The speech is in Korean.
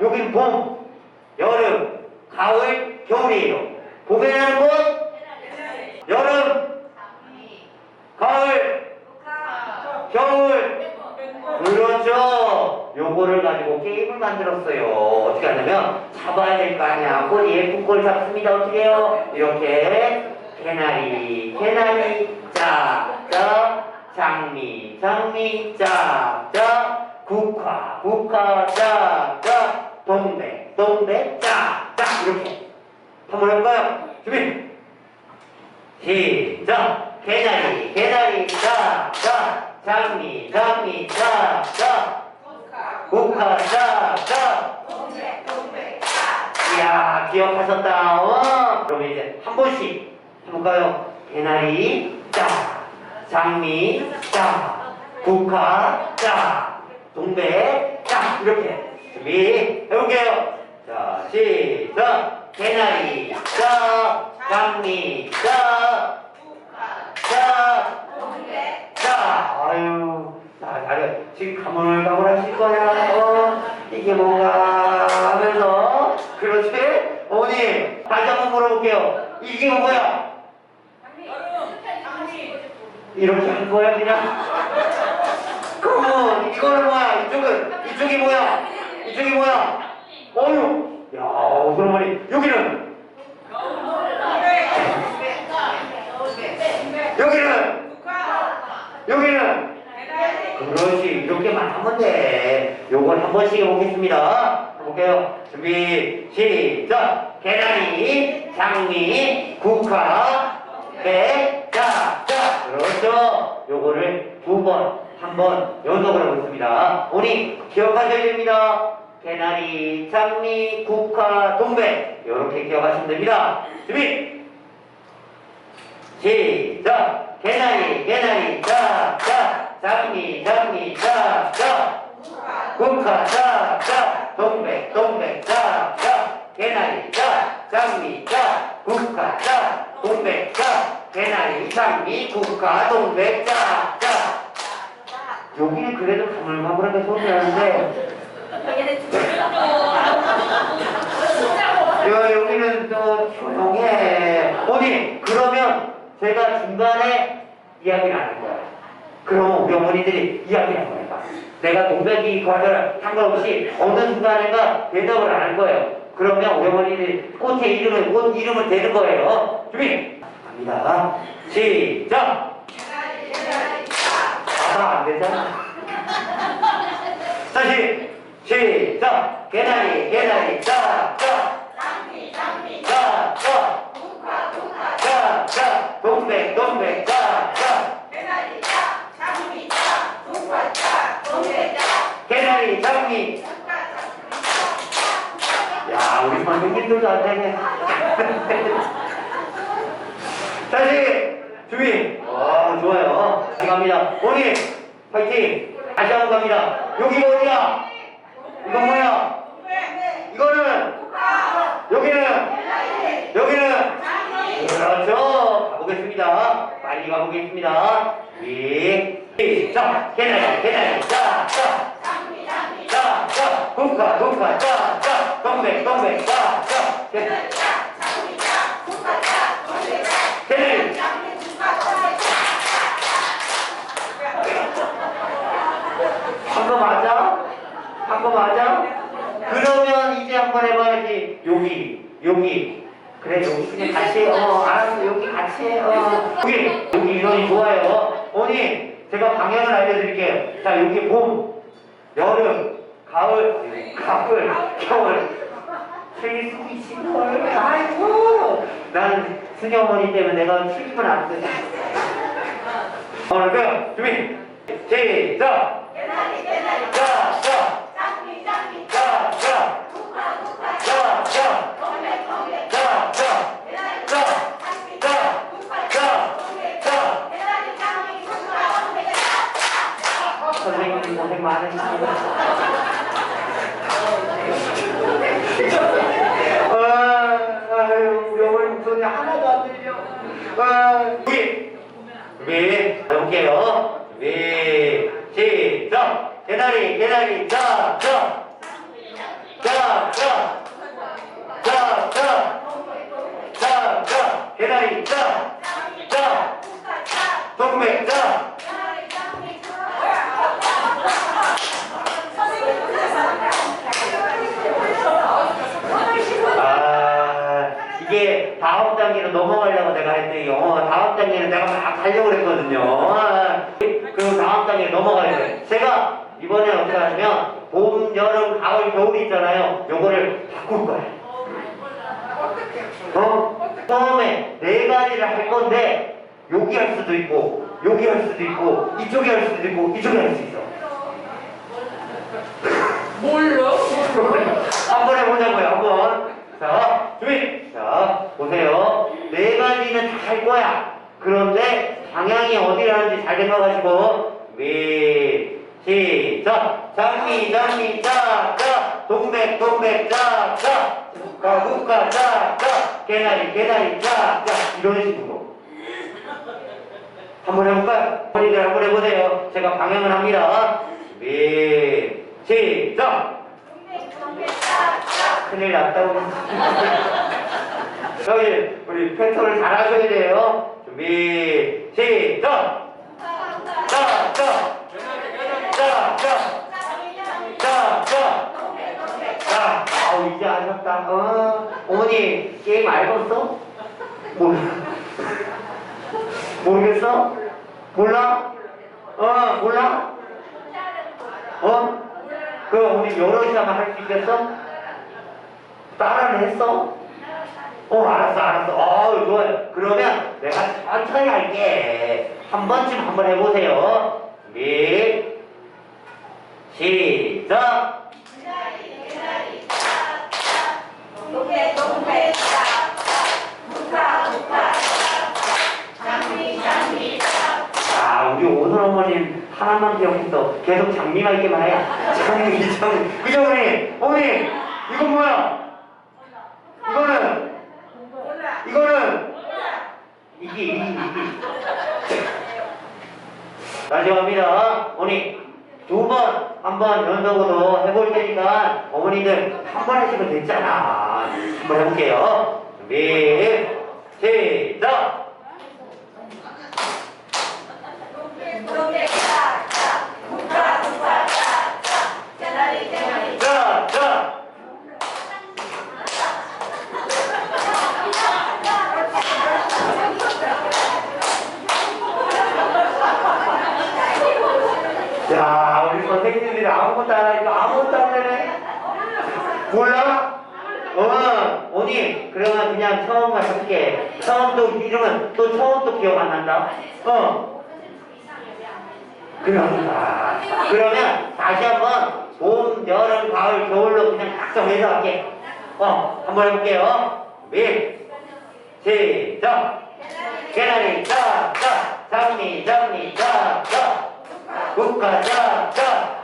여긴 봄, 여름, 가을, 겨울이에요. 나는 꽃, 여름, 가을, 겨울. 그렇죠. 요거를 가지고 게임을 만들었어요. 어떻게 하냐면 잡아야 될 거 아니야. 꽃 예쁜 꼴 잡습니다. 어떻게 해요? 이렇게 개나리, 개나리, 짝짝, 장미, 장미, 짝짝, 국화, 국화, 짝짝, 동백, 동백, 짝짝 이렇게 한번 해볼까요? 준비. 시작! 개나리, 자, 자, 장미, 장미, 자, 자, 국화, 자, 자. 이야, 기억하셨다. 어? 그러면 이제 한 번씩 해볼까요? 개나리, 자, 장미, 자, 국화, 자, 동백, 자, 이렇게 준비 해볼게요. 자, 시작! 개나리, 자, 장미, 자, 자, 자, 아유, 나 잘해. 지금 가물가물 하실 거야. 어, 이게 뭔가 하면서, 그렇지? 어머니, 다시 한번 물어볼게요. 이게 뭐야? 이렇게 한 거야, 그냥? 그러면 이거는 뭐야? 이쪽은, 이쪽이 뭐야? 이쪽이 뭐야? 어휴, 야, 그러머니, 여기는, 여기는, 여기는, 그렇지 이렇게만 하면 돼 요걸 한 번씩 해보겠습니다. 해볼게요. 준비 시작. 계란이 장미 국화 백자자. 그렇죠. 요거를 두 번 한 번 연속을 하고 있습니다. 오니 기억하셔야 됩니다 개나리 장미 국화 동백. 이렇게 기억하시면 됩니다. 준비! 시작! 개나리 개나리 자 자. 장미 장미 자 자. 국화 자 자. 동백 동백 자 자. 개나리 자. 장미 자. 국화 자. 동백 자. 개나리 장미 국화 동백 자 자. 여기는 그래도 가물가물하게 소리하는데 야, 여기는 또 조용해. 어머니, 그러면 제가 중간에 이야기를 안 할 거야. 그러면 우리 어머니들이 이야기를 한번 해봐. 내가 동백이 과자를 상관없이 어느 순간인가 대답을 안 할 거예요. 그러면 우리 어머니들이 꽃의 이름을, 꽃 이름을 대는 거예요. 준비! 갑니다. 시작! 아마 안 되잖아. 다시 시작! 개나리, 개나리, 짜, 짜! 자, 자, 자, 자, 동백, 동백, 자, 자, 개나리, 장미. 야, 우리 선생님들도 안 되네. 다시 준비. 와, 좋아요. 다시 갑니다. 오니 파이팅. 다시 한번 갑니다. 여기 어디야? 이건 뭐야? 이거는 여기는 여기는 그렇죠. 가보겠습니다. 빨리 가보겠습니다. 위, 시작. 개나리, 개나리, 자, 자, 자, 자, 국화, 국화, 자, 자, 동백, 동백, 자, 자, 개나리, 개나리. 한거 맞아? 한 거 맞아? 그러면 이제 한번 해봐야지. 여기, 여기. 그래, 여기 그냥 같이 해. 어, 알았어. 여기 같이 해. 어. 여기, 여기 인원이 좋아요. 어머니, 제가 방향을 알려드릴게요. 자, 여기 봄, 여름, 가을, 가을, 겨울. 생일 수고 있을걸. 아이고. 난 승희 어머니 때문에 내가 출입을 안 돼. 오늘 그 준비 시작. 아, 우리 준비 해볼게요. 준비 시작. 개나리 자 자. 자, 자, 자, 자, 자, 자, 자, 개다리, 자, 자, 동맥, 자. 아, 이게 다음 단계로 넘어가려고 내가 했더니, 어, 다음 단계는 내가 막 가려고 그랬거든요. 아, 그 다음 단계로 넘어가야 돼. 제가 이번에 어떻게 하냐면, 봄, 여름, 가을, 겨울 있잖아요. 요거를 바꿀 거야. 어? 처음에 네 가지를 할 건데, 여기 할 수도 있고, 여기 할 수도 있고, 이쪽에 할 수도 있고, 이쪽에 할 수 있어. 몰라? 한번 해보자고요, 한번. 자, 준비. 자, 보세요. 네 가지는 다 할 거야. 그런데 방향이 어디라는지 잘 생각하시고, 미, 시작. 장미, 장미, 짜, 짜. 동백, 동백, 짜, 짜. 국가, 국가, 짜, 짜. 개나리, 개나리, 짜, 짜. 이런 식으로. 한번 해볼까요? 머리들 한번 해보세요. 제가 방향을 합니다. 미, 시작. 큰일 났다고. 여기 우리 패턴을 잘 하셔야 돼요. 준비, 시작! 자, 자! 자, 자! 이제 아셨다. 어, 어머니, 게임 알겠어? 몰라. 모르겠어? 몰라? 어, 몰라? 어? 그 우리 여럿이 하면 할수 있겠어? 따라는 했어? 어 알았어 알았어. 어 좋아요 그러면 내가 천천히 할게. 한 번쯤 한번 해보세요. 준비. 시작. 아 우리 오선 어머님 하나만 기억해서 계속 장미가 있게만 해 장미 장미. 그죠 어머니 어머니 이건 뭐야 이거는 이거는 이게 이게 이게 다시 갑니다. 어머니 두 번 한 번 연속으로 해볼 테니까 어머니들 한 번 하시면 됐잖아. 한번 해볼게요. 준비 시작 자, 자. 야, 우리 선생님들이 아무것도 안 하니까 아무것도 안 되네. 몰라? 어, 언니, 그러면 그냥 처음만 할게. 처음 또 이러면 또 처음 또 기억 안 난다. 어. 그러니까. 그러면 다시 한번 봄, 여름, 가을, 겨울로 그냥 딱 정해서 할게. 어, 한번 해볼게요. 준비, 시작. 계란이 짜, 짜. 장미, 장미, 짜, 짜. Vamos pra cá. Tá?